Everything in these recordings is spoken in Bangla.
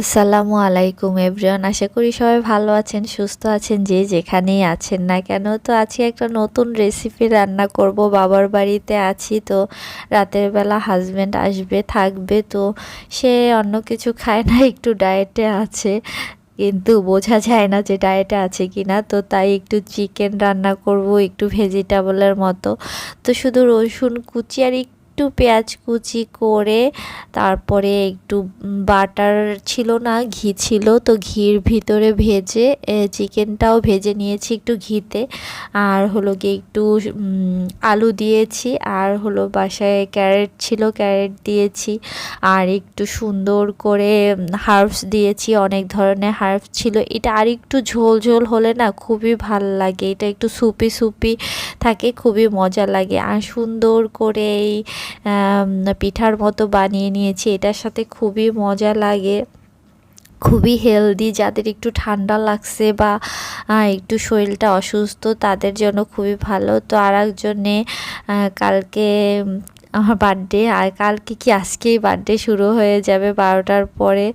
আসসালামু আলাইকুম, এভরিওয়ান। আশা করি সবাই ভালো আছেন, সুস্থ আছেন, যে যেখানেই আছেন না কেন। তো আজকে একটা নতুন রেসিপি রান্না করব, বাবার বাড়িতে আছি। তো রাতের বেলা হাজব্যান্ড আসবে, থাকবে। তো সে অন্য কিছু খায় না, একটু ডায়েটে আছে। কিন্তু বোঝা যায় না যে ডায়েটে আছে কি না। তো তাই একটু চিকেন রান্না করব, একটু ভেজিটেবলের মতো। তো শুধু রসুন কুচি আর একটু পেঁয়াজ কুচি করে তারপরে একটু বাটার ছিল না, ঘি ছিল, তো ঘির ভিতরে ভেজে চিকেনটাও ভেজে নিয়েছি একটু ঘিতে। আর হলো গিয়ে একটু আলু দিয়েছি, আর হলো বাসায় ক্যারেট ছিল, ক্যারেট দিয়েছি। আর একটু সুন্দর করে হার্বস দিয়েছি, অনেক ধরনের হার্বস ছিল। এটা আর একটু ঝোল ঝোল হলে না খুবই ভালো লাগে। এটা একটু সুপি সুপি থাকে, খুবই মজা লাগে। আর সুন্দর করে এই পিঠার মতো বানিয়ে নিয়েছি। এটার সাথে খুবই মজা লাগে। খুবই হেলদি যাদের একটু ঠান্ডা লাগছে বা একটু শরীরটা অসুস্থ, তাদের জন্য খুবই ভালো। তো আর একজনে কালকে আমার বার্থডে আর কালকে কি আজকেই বার্থডে শুরু হয়ে যাবে বারোটার পরে।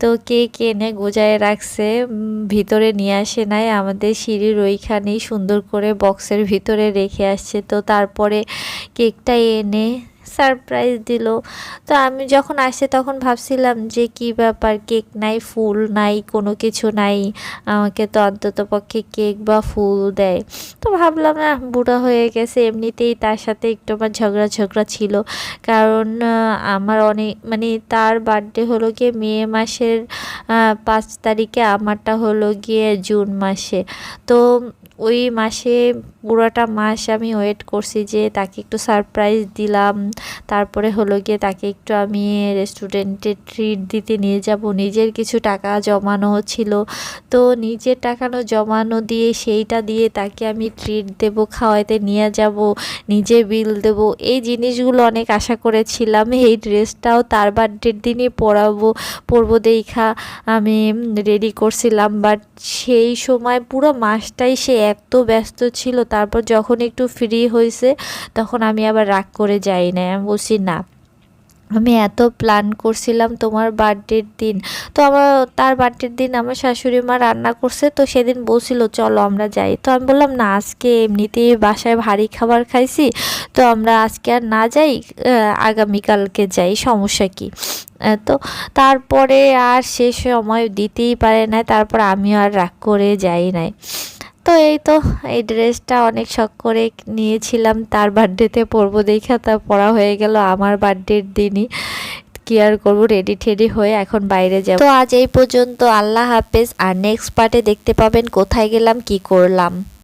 তো কেক এনে গোজায় রাখছে ভিতরে নিয়ে আসে নাই। আমাদের সিঁড়ির ওইখানেই সুন্দর করে বক্সের ভিতরে রেখে আসছে। তো তারপরে কেকটা এনে সারপ্রাইজ দিল। তো আমি যখন আসে তখন ভাবছিলাম যে, কি ব্যাপার? কেক নাই, ফুল নাই, কোনো কিছু নাই। আমাকে তো অন্তত পক্ষে কেক বা ফুল দেয়। তো ভাবলাম না বুড়া হয়ে গেছে। এমনিতেই তার সাথে একটু আমার ঝগড়া ঝগড়া ছিল। কারণ আমার অনেক মানে তার বার্থডে হলো গিয়ে মে মাসের পাঁচ তারিখে, আমারটা হলো গিয়ে জুন মাসে। তো ওই মাসে পুরোটা মাস আমি ওয়েট করছি যে তাকে একটু সারপ্রাইজ দিলাম। তারপরে হলো গিয়ে তাকে একটু আমি রেস্টুরেন্টে ট্রিট দিতে নিয়ে যাব। নিজের কিছু টাকা জমানো ছিল। তো নিজের টাকানো জমানো দিয়ে সেইটা দিয়ে তাকে আমি ট্রিট দেব, খাওয়াইতে নিয়ে যাব, নিজে বিল দেব। এই জিনিসগুলো অনেক আশা করেছিলাম। এই ড্রেসটাও তার বার্থডের দিনই পরাবো, পরবো দেখা আমি রেডি করছিলাম। বাট সেই সময় পুরো মাসটাই সে এত ব্যস্ত ছিল, তারপর যখন একটু ফ্রি হয়েছে তখন আমি আবার রাগ করে যাই না আমি বলছি, না, আমি এত প্ল্যান করছিলাম তোমার বার্থডের দিন। তো আমার, তার বার্থডের দিন আমার শাশুড়ি মা রান্না করছে, তো সেদিন বলছিল, চলো আমরা যাই। তো আমি বললাম, না, আজকে এমনিতেই বাসায় ভারী খাবার খাইছি, তো আমরা আজকে আর না যাই আগামীকালকে যাই, সমস্যা কি? তো তারপরে আর সে সময় দিতেই পারে না তারপর আমিও আর রাগ করে যাই নাই। তো এই তো, এই ড্রেসটা অনেক শখ করে নিয়েছিলাম। তার বার্থডেতে পরবো দেখা তা পরা হয়ে গেল। আমার বার্থডের দিনই কি আর করব রেডি ঠেডি হয়ে এখন বাইরে যাব। তো আজ এই পর্যন্ত, আল্লাহ হাফেজ। আর নেক্সট পার্টে দেখতে পাবেন কোথায় গেলাম, কি করলাম।